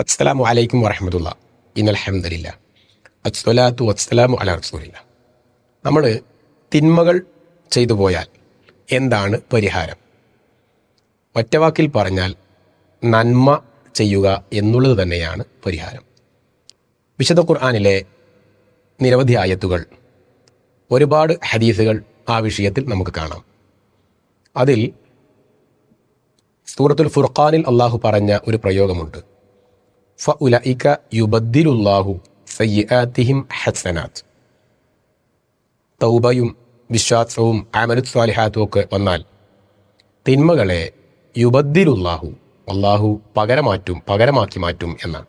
അസ്സലാമു അലൈക്കും വറഹമത്തുള്ള. ഇന്നൽഹമ്മദില്ല അസ്സലാത്തു അസ്സലാമു അല റസൂലില്ല. നമ്മൾ തിന്മകൾ ചെയ്തു പോയാൽ എന്താണ് പരിഹാരം? ഒറ്റവാക്കിൽ പറഞ്ഞാൽ നന്മ ചെയ്യുക എന്നുള്ളത് തന്നെയാണ് പരിഹാരം. വിശുദ്ധ ഖുർആാനിലെ നിരവധി ആയത്തുകൾ ഒരുപാട് ഹദീസുകൾ ആ വിഷയത്തിൽ നമുക്ക് കാണാം. അതിൽ സൂറത്തുൽ ഫുർഖാനിൽ അള്ളാഹു പറഞ്ഞ ഒരു പ്രയോഗമുണ്ട്. യുബദ്ദിലുല്ലാഹു സയ്യാത്തിഹിം ഹസനാത്ത് തൗബയും വിശ്വാസവും അമലുത് സ്വാലിഹാത്തും ഒക്കെ വന്നാൽ തിന്മകളെ യുബദ്ദിലുല്ലാഹു അള്ളാഹു പകരമാറ്റും പകരമാക്കി മാറ്റും എന്നാണ്.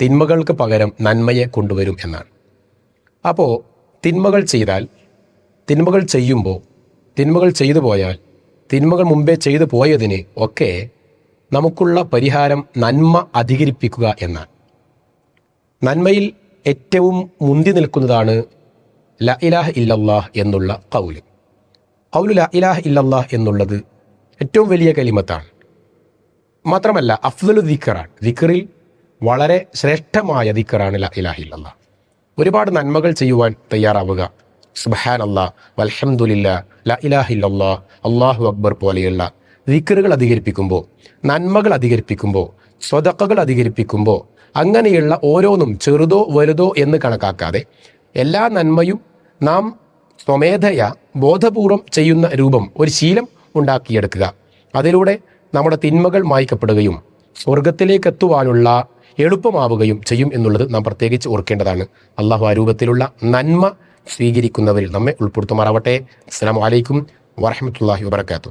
തിന്മകൾക്ക് പകരം നന്മയെ കൊണ്ടുവരും എന്നാണ്. അപ്പോൾ തിന്മകൾ ചെയ്താൽ തിന്മകൾ ചെയ്യുമ്പോൾ തിന്മകൾ ചെയ്തു പോയാൽ തിന്മകൾ മുമ്പേ ചെയ്തു പോയതിന് ഒക്കെ നമുക്കുള്ള പരിഹാരം നന്മ അധികരിപ്പിക്കുക എന്നാണ്. നന്മയിൽ ഏറ്റവും മുന്തി നിൽക്കുന്നതാണ് ല ഇലാഹ ഇല്ലല്ലാഹ് എന്നുള്ള കൗൽ കൗലു ല ഇലാഹ ഇല്ലല്ലാഹ് എന്നുള്ളത് ഏറ്റവും വലിയ കലിമത്താണ്. മാത്രമല്ല അഫ്ദലു ദിക്കറാണ് ദിക്കറിൽ വളരെ ശ്രേഷ്ഠമായ ദിക്കറാണ് ല ഇലാഹ ഇല്ലല്ലാഹ്. ഒരുപാട് നന്മകൾ ചെയ്യുവാൻ തയ്യാറാവുക. സുബഹാൻ അല്ലാ വൽഹമുല്ല ല ഇലാഹ ഇല്ലല്ലാഹ് അള്ളാഹു അക്ബർ പോലെയുള്ള ദിക്കറുകൾ അധികരിപ്പിക്കുമ്പോൾ നന്മകൾ അധികരിപ്പിക്കുമ്പോൾ സ്വതക്കകൾ അധികരിപ്പിക്കുമ്പോൾ അങ്ങനെയുള്ള ഓരോന്നും ചെറുതോ വലുതോ എന്ന് കണക്കാക്കാതെ എല്ലാ നന്മയും നാം സ്വമേധയ ബോധപൂർവം ചെയ്യുന്ന രൂപം ഒരു ശീലം ഉണ്ടാക്കിയെടുക്കുക. അതിലൂടെ നമ്മുടെ തിന്മകൾ മായ്ക്കപ്പെടുകയും സ്വർഗത്തിലേക്ക് എത്തുവാനുള്ള എളുപ്പമാവുകയും ചെയ്യും എന്നുള്ളത് നാം പ്രത്യേകിച്ച് ഓർക്കേണ്ടതാണ്. അള്ളാഹു ആ രൂപത്തിലുള്ള നന്മ സ്വീകരിക്കുന്നവരിൽ നമ്മെ ഉൾപ്പെടുത്തുമാറാവട്ടെ. അസ്സാം വലൈക്കും വാഹമത്തല്ലാഹി വാബർക്കാത്തു